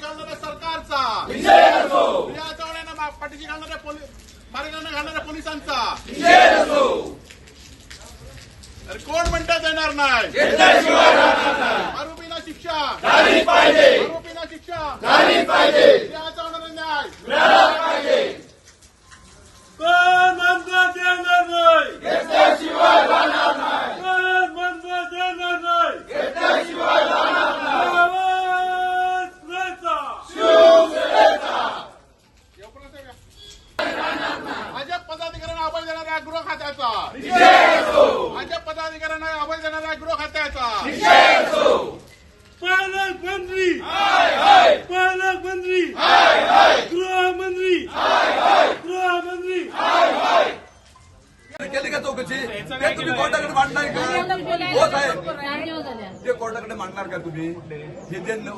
घालणाऱ्या सरकारचा मार्गाने घालणाऱ्या पोलिसांचा येणार नाही. आरोपीला शिक्षा. आरोपीला शिक्षा. या चौघांना न्याय. कोण म्हणतो देणार नाही? घेतल्याशिवाय राहणार नाही. कोण म्हणतो देणार नाही? आवाज द्यायचा. भाजप पदाधिकाऱ्यांना अभय देणाऱ्या गृह खात्याचा भाजप पदाधिकाऱ्यांना अभय देणाऱ्या गृह खात्याचा पालकमंत्री पालकमंत्री गृहमंत्री गृहमंत्री केली का चौकशी ते तुम्ही कोर्टाकडे मांडणार का हो साहेब चार दिवस झाले ते कोर्टाकडे मांडणार का तुम्ही हे जे रुपये जमा जो आहे बरोबर आहे, चार दिवस झाले त्यांच्याकडे कागद नसले तर काय करता मांडक्यात मांडक्यात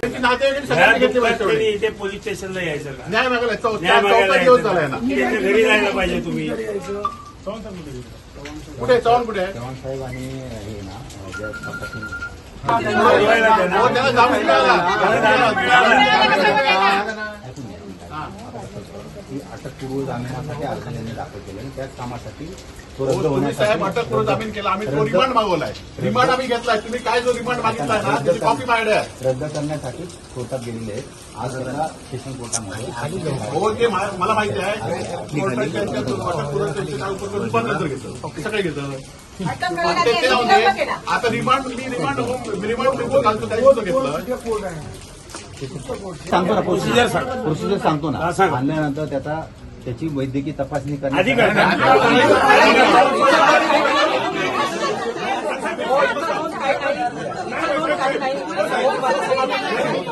त्यांची नातेवाईक सगळ्यांनी घेतली पाहिजे तेवढी. इथे पोलीस स्टेशनला यायचं का? न्याय मागायला चौ- न्याय मागायला चौथा दिवस यायचं. झालाय का? ना. त्याच्या घरी जायला पाहिजे तुम्ही. कुठे चव्हाण कुठे आहे? बोलवायला द्या ना. हो, त्याला जामीन मिळाला. ही अटकपूर्व जामिनासाठी अर्जदारांनी दाखल केलं आणि त्याच कामासाठी तो हो, रद्द तुम्ही साहेब होण्यासाठी अटक करून जामीन केला आम्ही तो रिमांड मागवलाय रिमांड आम्ही घेतलाय तुम्ही काय जो रिमांड मागितलाय ना त्याची कॉपी माझ्याकडे आहे रद्द करण्यासाठी कोर्टात गेलेले आहेत आज त्यांना सेशन कोर्टामध्ये हो ते मा- मला माहिती आहे कोर्टात त्यांच्या अटकपूर्व त्यांचे नाव करून रिमांड नंतर घेतलं सगळे घेतलं ते ते राहून दे. आता रिमांड मी रिमांड होम रिमांड घालतो घेतलं सांगतो ना प्रोसिजर प्रोसिजर सांगतो ना. हा, सांगा. आणल्यानंतर त्याचा त्याची वैद्यकीय तपासणी आधी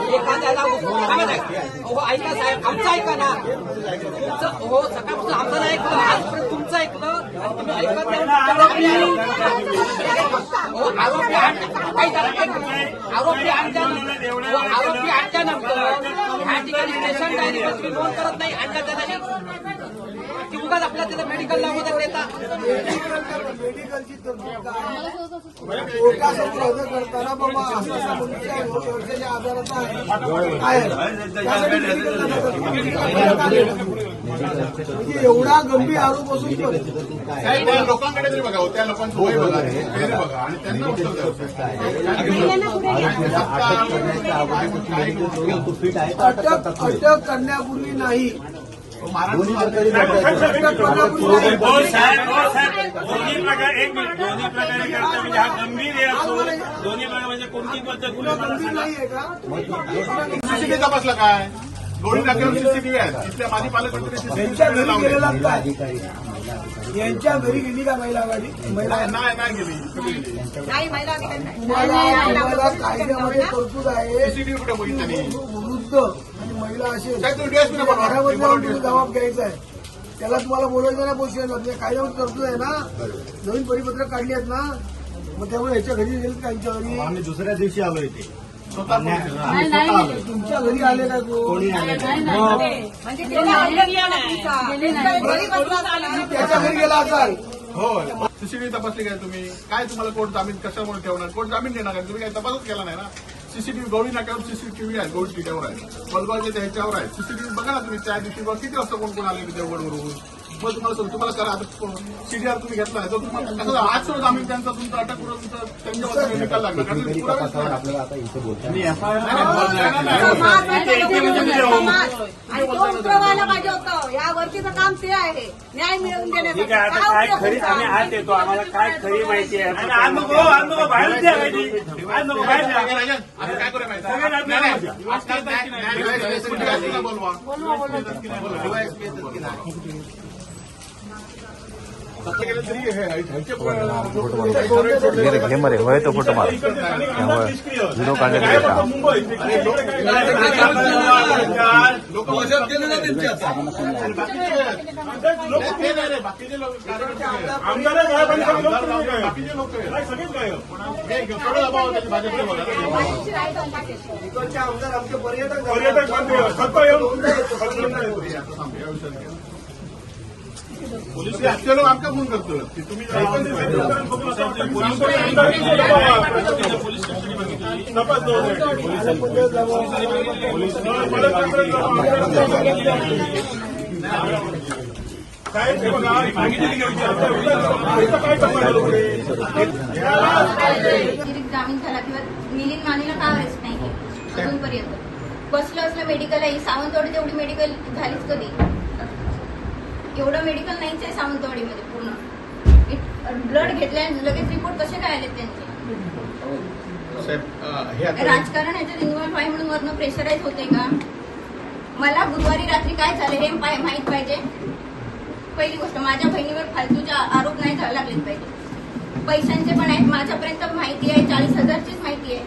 एखाद्याला हो ऐका साहेब आमचं ऐका ना. तुमचं हो सकाळपासून आमचं नाही ऐकलं आजपर्यंत तुमचं ऐकलं. आरोपी आण- काही झालं आणल्यानंतर हो, ठिकाणी स्टेशन डायरी नोंद करत नाही. आणल्या त्याला आपल्या उगाच मेडिकल देता करताना बाबा वर्षाच्या आजाराचा आहे एवढा गंभीर आरोप असून लोकांकडे तरी बघा त्या लोकांचं बघा बघा आणि त्यांना अटक करण्यापूर्वी नाही. दोन्ही प्रकारे दोन्ही एक मिनिट दोन्ही प्रकारे करता म्हणजे हा गंभीर आहे असो दोन्ही प्रकारे म्हणजे कोणती पद्धत तपासला काय गोळी टाक्यावर सीसीटीव्ही आहे पालकमंत्री सीसीटीव्ही लावले. यांच्या घरी गेली का महिला नाही गेली तुम्हाला कायद्यामध्ये तरतूद आहे सीसीटीव्ही महिला बोलवा. घरामध्ये जाऊन तुम्ही. जबाब घ्यायचा आहे. त्याला तुम्हाला बोलायचं नाही पोषण म्हणजे कायद्यामध्ये तरतूद आहे ना? नवीन परिपत्रक काढली आहेत ना? मग त्यामुळे ह्याच्या घरी गेले का त्यांच्या घरी आम्ही दुसऱ्या दिवशी आलो इथे. तुमच्या घरी आले का कोण? नाही. त्याच्या घरी गेला असाल. हो सीसीटीव्ही तपासली काय तुम्ही? काय तुम्हाला कोर्ट जामीन कशामुळे ठेवणार? कोर्ट जामीन देणार? तुम्ही काही तपासच केला नाही ना? सीसीटीव्ही गौरी नाक्यावर सीसीटीव्ही आहे गौरी टिक्यावर आहे. पलगावच्या त्या ह्याच्यावर आहे सीसीटीव्ही बघा ना तुम्ही त्या दिवशी बघा किती वाजता कोण कोण आले तिथे उघडवरून मग तुम्हाला सांगतो, तुम्हाला करा आता सीडीआर तुम्ही घेतला तर तुम्हाला आज सुद्धा आम्ही त्यांचा तुमचा अटक करून तुमचा त्यांच्यावर निकाल लागला कारण. आपल्याला आता इथे पाहिजे होतं या काम ते आहे न्याय मिळवून देण्यासाठी ठीक आहे आता काय उपयोग खरी तुमचा? आम्ही आज येतो आम्हाला काय खरी माहिती आहे आज नको आज नको बाहेर द्या माहिती आज नको बाहेर द्या आता काय करूया माहिती आहे? सगळे रात्री नाही, नका नाही. आज काय न्याय- न्याय- न्याय- न्याय- बोलवा घे मरे होय तो फोटो मार व्हिडिओ काढण्यात पर्यटक पर्यटक मंत्री फक्त येऊन फक्त येऊन पोलीस आजचे लोक आमका फोन करतो की तुम्ही. साहेब हे बघा जामीन झाला किंवा मिलिंद मानेला का अरेस्ट नाही अजूनपर्यंत. बसलं असलं मेडिकल आहे सावंतवाडी तेवढी मेडिकल झालीच कधी? एवढं मेडिकल नाहीच आहे सावंतवाडीमध्ये पूर्ण. ब्लड घेतल्याने लगेच रिपोर्ट कसे काय आले त्यांचे? हे राजकारण याच्यात इन्व्हॉल्व्ह आहे म्हणून वरनं प्रेशराईज होते का? मला बुधवारी रात्री काय झालं हे माहीत पाहिजे? पहिली गोष्ट माझ्या बहिणीवर फालतूचे आरोप नाही झाले लागलेच पाहिजे. पैशांचे पण आहेत माझ्यापर्यंत माहिती आहे चाळीस हजारचीच माहिती आहे.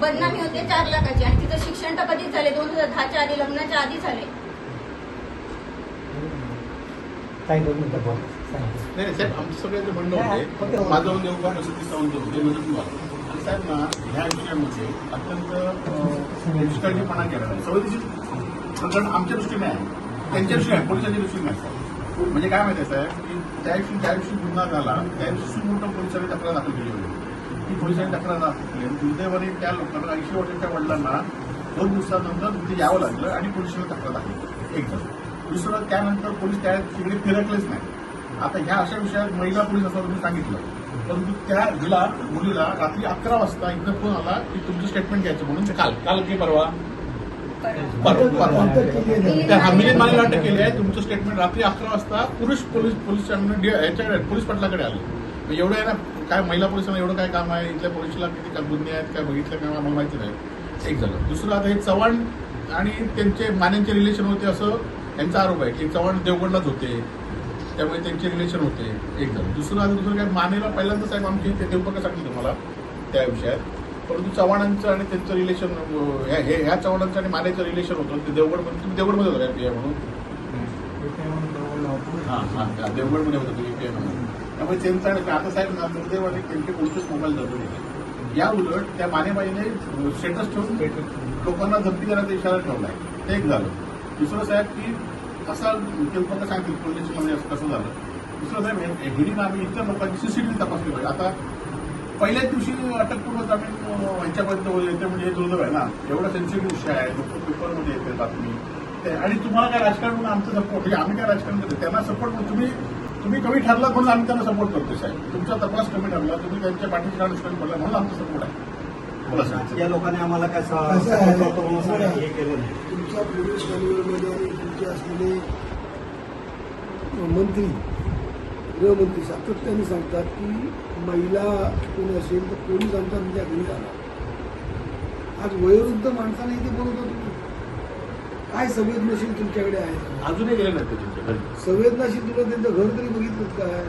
बदनामी होते चार लाखाची आणि तिचं शिक्षण तर कधीच झाले दोन हजार दहाच्या आधी लग्नाच्या आधी झाले. नाही नाही, साहेब आमचं सगळ्यांचं म्हणणं होते माझं देवबान असं ती सावंत होते म्हणजे तुम्हाला. साहेब ना ह्या विषयामध्ये अत्यंत निष्काळजीपणा केला सवयीची प्रकरण आमच्या दृष्टीने आहे. त्यांच्या दृष्टीने आहे पोलिसांच्या दृष्टीने आहे. म्हणजे काय माहिती आहे साहेब की त्या दिवशी ज्या दिवशी गुन्हा झाला त्या दिवशी सुमोठं पोलिसांनी तक्रार दाखल केली होती. ती पोलिसांनी तक्रार दाखल केली. दुर्दैवाने त्या लोकांना ऐंशी वर्षाच्या वडिलांना दोन दिवसानंतर तिथे यावं लागलं आणि पोलिसांनी तक्रार दाखल केली. एक झालं दुसरं त्यानंतर पोलीस त्या तिकडे फिरकलेच नाही. आता ह्या अशा विषयात महिला पोलीस असं तुम्ही सांगितलं. परंतु त्या हिला मुलीला रात्री अकरा वाजता इथं फोन आला की तुमचं स्टेटमेंट घ्यायचं म्हणून. काल काल की परवा? त्या मिलिंद मानेला अटक केली आहे. तुमचं स्टेटमेंट रात्री अकरा वाजता पुरुष पोलीस पोलीस याच्याकडे पोलीस पाटलाकडे आले. एवढं आहे ना काय महिला पोलिसांना एवढं काय काम आहे? इथल्या पोलिसला किती काय गुन्हे आहेत? काय बघितलं काय? आम्हाला माहिती नाही. एक झालं. दुसरं आता हे चव्हाण आणि त्यांचे मान्यांचे रिलेशन होते असं यांचा आरोप आहे की चव्हाण देवगडलाच होते. त्यामुळे त्यांचे रिलेशन होते. एक झालं दुसरं आता दुसरं काय? मानेला पहिल्यांदा साहेब आमची ते देवपका सांगितलं तुम्हाला त्या विषयात. परंतु चव्हाणांचं आणि त्यांचं रिलेशन ह्या हे- ह्या चव्हाणांचं आणि मानेचं रिलेशन होतं. ते देवगडमध्ये तुम्ही देवगडमध्ये होता काय पी म्हणून? हां हां देवगडमध्ये होतं तुम्ही पी म्हणून. त्यामुळे त्यांचा आणि आता साहेब ना दुर्दैवाने त्यांचे कोणतेच मोबाईल जातो या उलट त्या मानेबाईने स्टेटस ठेवून लोकांना धमकी देण्याचा इशारा ठेवला आहे ते एक झालं. दुसरं साहेब की असा देवपका सांगतील पोलिसमध्ये असं कसं झालं? दुसरं साहेब हेडीनं आम्ही इतर लोकांची सीसीटीव्ही तपासली पाहिजे आता पहिल्याच दिवशी अटकपूर्व जामीन ह्याच्यापर्यंत येते म्हणजे हे दुर्दैव आहे ना. एवढा सेन्सिटिव्ह विषय आहे. लोक पेपरमध्ये येते बातमी. ते- आणि तुम्हाला काय राजकारण म्हणून आमचं सपोर्ट म्हणजे आम्ही काय राजकारण करतो त्यांना सपोर्ट म्हणून तुम्ही तुम्ही कमी ठरला म्हणून आम्ही त्यांना सपोर्ट करतो साहेब. तुमचा तपास कमी ठरला तुम्ही त्यांच्या पाठीशी अनुष्ठान पडला म्हणून आमचा सपोर्ट आहे. बोला साहेब या लोकांनी आम्हाला काय? हे केलं नाही. तुमच्या पोलीस कॅन्युअलमध्ये आणि तुमचे असलेले मंत्री गृहमंत्री सातत्याने सांगतात की महिला कोणी असेल तर पोलीस आमचा तुमच्या घरी जाणार. आज वयोवृद्ध माणसाने इथे बोलवतो तुम्ही. काय संवेदनशील तुमच्याकडे आहे? अजूनही गेले नाही संवेदनाशील तुला त्यांचं घर तरी बघितलं काय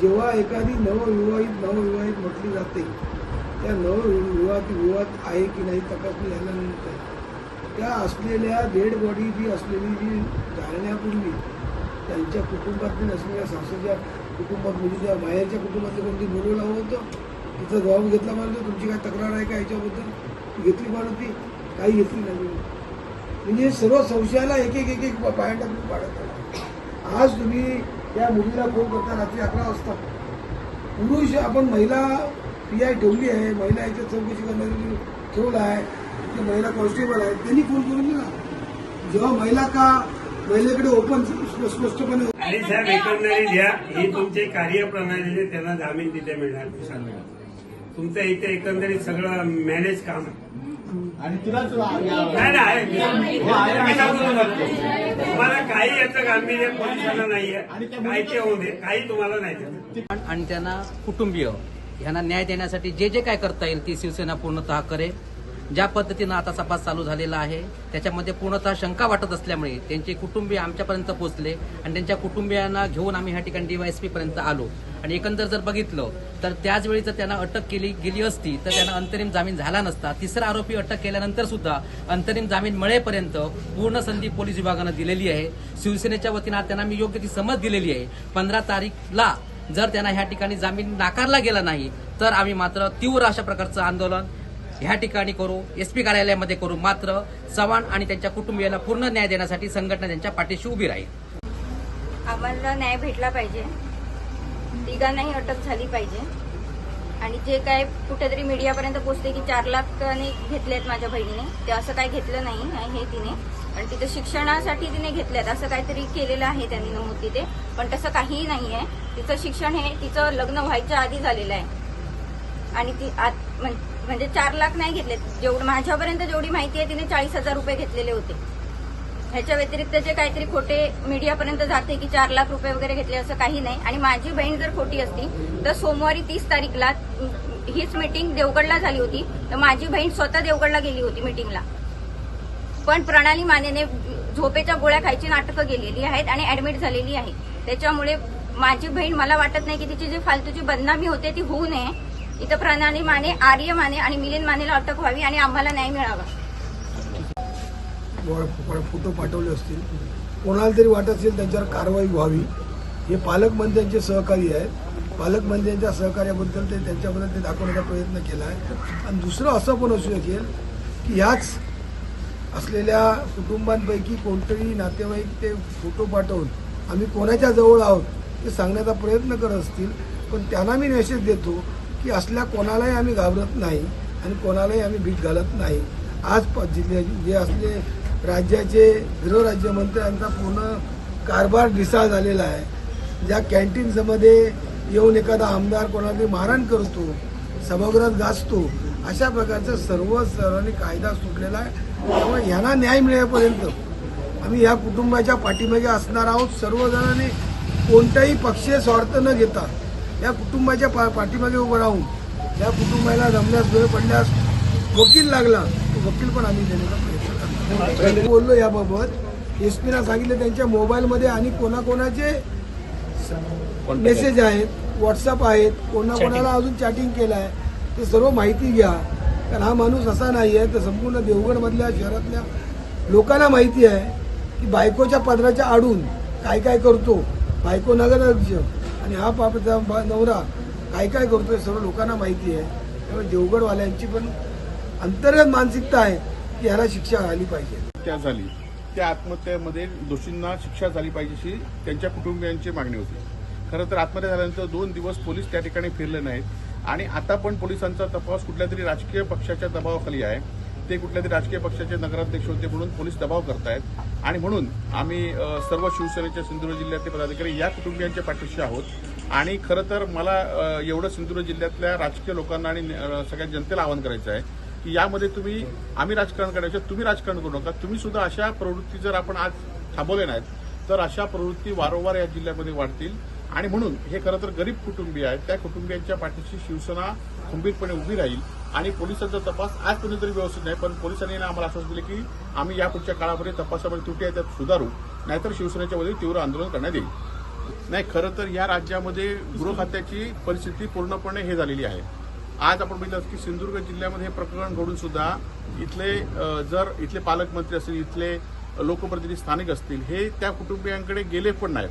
जेव्हा एखादी नवविवाहित नवविवाहित म्हटली जाते त्या नवविवाहित विवाहात आहे की नाही तपासणी झाल्यानंतर त्या असलेल्या डेड बॉडी जी असलेली जी जाळण्यापूर्वी त्यांच्या कुटुंबातील नसलेल्या सासूच्या कुटुंबात मुलीच्या बाहेरच्या कुटुंबातलं कोणती बोलवलं हवं होतं? तिचा जबाब घेतला पाहिजे तुमची काय तक्रार आहे का याच्याबद्दल? ती घेतली पण होती? काही घेतली नाही. म्हणजे सर्व संशयाला एक एक एक एक पाया टाकून पाडत आज तुम्ही त्या मुलीला फोन करता रात्री अकरा वाजता. पुरुष आपण महिला पी आय ठेवली आहे. महिला याच्यात चौकशी करणारी ठेवला आहे. ते महिला कॉन्स्टेबल आहे त्यांनी फोन करून दिला. जेव्हा महिला का महिलेकडे ओपन स्पष्टपणे आणि साहेब एकंदरीत घ्या ही तुमची कार्यप्रणाली त्यांना जामीन तिथे मिळणार तुमचं इथे एकंदरीत सगळं मॅनेज काम. आणि नाही नाही. तुम्हाला काही याचं गांभीर्य पोलिसांना नाहीये. काही ते होऊ दे काही तुम्हाला नाही. आणि त्यांना कुटुंबीय. यांना न्याय देण्यासाठी जे जे काय करता येईल ती शिवसेना पूर्णतः करेल ज्या पद्धतीनं आता तपास चालू झालेला आहे त्याच्यामध्ये पूर्णतः शंका वाटत असल्यामुळे त्यांचे कुटुंबीय आमच्यापर्यंत पोहोचले आणि त्यांच्या कुटुंबियांना घेऊन आम्ही ह्या ठिकाणी डीवायएसपी पर्यंत आलो. आणि एकंदर जर बघितलं तर त्याच वेळी जर त्यांना अटक केली गेली असती तर त्यांना अंतरिम जामीन झाला नसता. तिसरा आरोपी अटक केल्यानंतर सुद्धा अंतरिम जामीन मिळेपर्यंत पूर्ण संधी पोलीस विभागानं दिलेली आहे. शिवसेनेच्या वतीनं त्यांना मी योग्य ती समज दिलेली आहे. पंधरा तारीखला जर त्यांना ह्या ठिकाणी जामीन नाकारला गेला नाही तर आम्ही मात्र तीव्र अशा प्रकारचं आंदोलन ह्या ठिकाणी करू एसपी कार्यालयामध्ये करू मात्र चव्हाण आणि त्यांच्या कुटुंबियाला पूर्ण न्याय देण्यासाठी संघटना त्यांच्या पाठीशी उभी राहील. आम्हाला न्याय भेटला पाहिजे. तिघांनाही अटक झाली पाहिजे. आणि जे काय कुठेतरी मीडियापर्यंत पोहोचते की चार लाखाने घेतलेत माझ्या बहिणीने ते असं काही घेतलं नाही हे तिने. आणि तिथं शिक्षणासाठी तिने घेतल्यात असं काहीतरी केलेलं आहे त्यांनी नमूद तिथे. पण तसं काहीही नाही आहे तिचं शिक्षण हे तिचं लग्न व्हायच्या आधी झालेलं आहे. आणि ती आत म्हणजे चार लाख नाही घेतलेत जेवढं माझ्यापर्यंत जेवढी माहिती आहे तिने चाळीस हजार रुपये घेतलेले होते. ह्याच्या व्यतिरिक्त जे काहीतरी खोटे मीडियापर्यंत जाते की चार लाख रुपये वगैरे घेतले असं काही नाही. आणि माझी बहीण जर खोटी असती तर सोमवारी तीस तारीखला हीच मीटिंग देवगडला झाली होती. तर माझी बहीण स्वतः देवगडला गेली होती मीटिंगला पण प्रणाली मानेने झोपेच्या गोळ्या खायची नाटकं गेलेली आहेत आणि ऍडमिट झालेली आहे. त्याच्यामुळे माझी बहीण मला वाटत नाही की तिची जी फालतूची बदनामी होते ती होऊ नये. इथं प्रणाली माने आर्य माने आणि मिलिंद मानेला अटक व्हावी आणि आम्हाला न्याय मिळावा. फोटो पाठवले असतील. कोणाला तरी वाटत असेल त्यांच्यावर कारवाई व्हावी. हे पालकमंत्र्यांचे सहकारी आहेत. पालकमंत्र्यांच्या सहकार्याबद्दल ते त्यांच्याबद्दल ते दाखवण्याचा प्रयत्न केला आहे आणि दुसरं असं पण असू शकेल की ह्याच असलेल्या कुटुंबांपैकी कोणतरी नातेवाईक ते फोटो पाठवून आम्ही कोणाच्या जवळ आहोत ते सांगण्याचा प्रयत्न करत असतील. पण त्यांना मी मेसेज देतो की असल्या कोणालाही आम्ही घाबरत नाही आणि कोणालाही आम्ही भीत घालत नाही. आज प- जे असले राज्याचे गृहराज्यमंत्र्यांचा पूर्ण कारभार ढिसाळ झालेला आहे. ज्या कॅन्टीन्समध्ये येऊन एखादा आमदार कोणाला तरी मारहाण करतो सभागृहात गाजतो अशा प्रकारचा सर्व सर्वांनी कायदा सुटलेला आहे. त्यामुळे ह्यांना न्याय मिळेपर्यंत आम्ही या कुटुंबाच्या पाठीमागे असणार आहोत. सर्वजणांनी कोणताही पक्षीय स्वार्थ न घेता या कुटुंबाच्या पा पाठीमागे उभं राहून या कुटुंबाला जमल्यास वेळ पडल्यास वकील लागला तो वकील पण आम्ही देण्याचा प्रयत्न करतो बोललो याबाबत. एस पीना सांगितलं त्यांच्या मोबाईलमध्ये आणि कोणाकोणाचे मेसेज आहेत व्हॉट्सअप आहेत कोणा कोणाला अजून चॅटिंग केलं आहे ते सर्व माहिती घ्या. कारण हा माणूस असा नाही आहे तर संपूर्ण देवगडमधल्या शहरातल्या लोकांना माहिती आहे की बायकोच्या पदराच्या आडून काय काय करतो. बायको नगर आणि हा पापचा बा- नवरा काय काय करतो सर्व लोकांना माहिती आहे. त्यामुळे देवगडवाल्यांची पण अंतर्गत मानसिकता आहे की ह्याला शिक्षा झाली पाहिजे. त्या झाली. त्या आत्महत्येमध्ये दोषींना शिक्षा झाली पाहिजे अशी त्यांच्या कुटुंबियांची मागणी होती. खरं तर आत्महत्या झाल्यानंतर दोन दिवस पोलीस त्या ठिकाणी फिरले नाहीत. आणि आता पण पोलिसांचा तपास कुठल्या तरी राजकीय पक्षाच्या दबावाखाली आहे. ते कुठल्या तरी राजकीय पक्षाचे नगराध्यक्ष होते म्हणून पोलीस दबाव करतायत. आणि म्हणून आम्ही सर्व शिवसेनेच्या सिंधुदुर्ग जिल्ह्यातले पदाधिकारी या कुटुंबियांच्या पाठीशी आहोत. आणि खरं तर मला एवढं सिंधुदुर्ग जिल्ह्यातल्या राजकीय लोकांना आणि सगळ्या जनतेला आवाहन करायचं आहे की यामध्ये तुम्ही आम्ही राजकारण करायचं तुम्ही राजकारण करू नका. तुम्ही सुद्धा अशा प्रवृत्ती जर आपण आज थांबवल्या नाहीत तर अशा प्रवृत्ती वारंवार या जिल्ह्यामध्ये वाढतील. आणि म्हणून हे खरं तर गरीब कुटुंबीय आहेत. त्या कुटुंबियांच्या पाठीशी शिवसेना खंबीरपणे उभी राहील. आणि पोलिसांचा तपास आज कुणीतरी व्यवस्थित नाही पण पोलिसांनी आम्हाला आश्वास दिले की आम्ही यापुढच्या काळामध्ये तपासामध्ये त्रुटी आहे त्यात सुधारू. नाहीतर शिवसेनेच्या वतीने तीव्र आंदोलन करण्यात येईल. नाही खरं तर या राज्यामध्ये गृह खात्याची परिस्थिती पूर्णपणे हे झालेली आहे. आज आपण बघितलं की सिंधुदुर्ग जिल्ह्यामध्ये हे प्रकरण घडून सुद्धा इथले जर इथले पालकमंत्री असतील इथले लोकप्रतिनिधी स्थानिक असतील हे त्या कुटुंबियांकडे गेले पण नाहीत.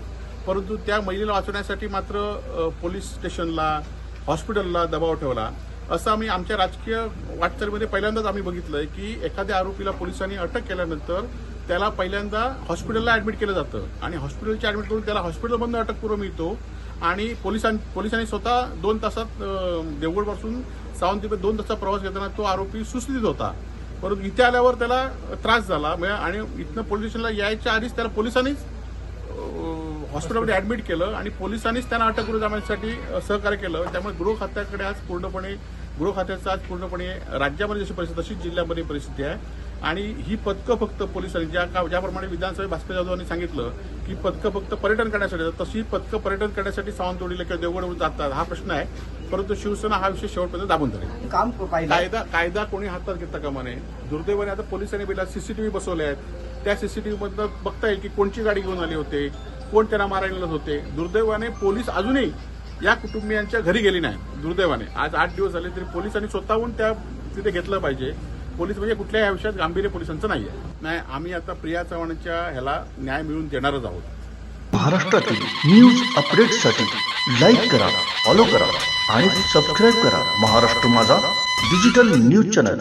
परंतु त्या महिलेला वाचवण्यासाठी मात्र पोलीस स्टेशनला हॉस्पिटलला दबाव ठेवला. असं आम्ही आमच्या राजकीय वाटचालीमध्ये पहिल्यांदाच आम्ही बघितलंय की एखाद्या आरोपीला पोलिसांनी अटक केल्यानंतर त्याला पहिल्यांदा हॉस्पिटलला ऍडमिट केलं जातं. आणि हॉस्पिटलची ऍडमिट करून त्याला हॉस्पिटलमधून अटकपूर्व मिळतो. आणि पोलिसां पोलिसांनी स्वतः दोन तासात देवगडपासून सावंतीकडे दोन तासचा प्रवास घेताना तो आरोपी सुस्थितीत होता. परंतु इथे आल्यावर त्याला त्रास झाला. म्हणजे आणि इथनं पोलीस स्टेशनला यायच्या आधीच त्याला पोलिसांनीच हॉस्पिटलमध्ये ऍडमिट केलं. आणि पोलिसांनीच त्यांना अटक करून जाण्यासाठी सहकार्य केलं. त्यामुळे गृह खात्याकडे आज पूर्णपणे गृह खात्याचं आज पूर्णपणे राज्यामध्ये जशी परिस्थिती तशीच जिल्ह्यामध्ये परिस्थिती आहे. आणि ही पथकं फक्त पोलिसांनी ज्या का ज्याप्रमाणे विधानसभेत भास्कर जाधवांनी सांगितलं की पथकं फक्त पर्यटन करण्यासाठी येतात, तशी पथकं पर्यटन करण्यासाठी सावंतवाडीला किंवा देवगडवरून जातात हा प्रश्न आहे. परंतु शिवसेना हा विषय शेवटपर्यंत दाबून धरेल. काम कायदा कायदा कोणी हातात घेता कामा नये दुर्दैवाने आता पोलिसांनी बिला सीसीटीव्ही बसवले आहेत. त्या सीसीटीव्ही मधनं बघता येईल की कोणची गाडी घेऊन आली होते कोण त्यांना मारायला होते. दुर्दैवाने पोलीस अजूनही या कुटुंबियांच्या घरी गेली नाही दुर्दैवाने. आज आठ दिवस झाले तरी पोलिसांनी स्वतःहून त्या तिथे घेतलं पाहिजे. पोलीस म्हणजे कुठल्याही आयुष्यात गांभीर्य पोलिसांचं नाही आहे नाही आम्ही आता प्रिया चव्हाणच्या ह्याला न्याय मिळवून देणारच आहोत. महाराष्ट्रातील न्यूज अपडेटसाठी लाईक करा फॉलो करा आणि सबस्क्राईब करा महाराष्ट्र माझा डिजिटल न्यूज चॅनल.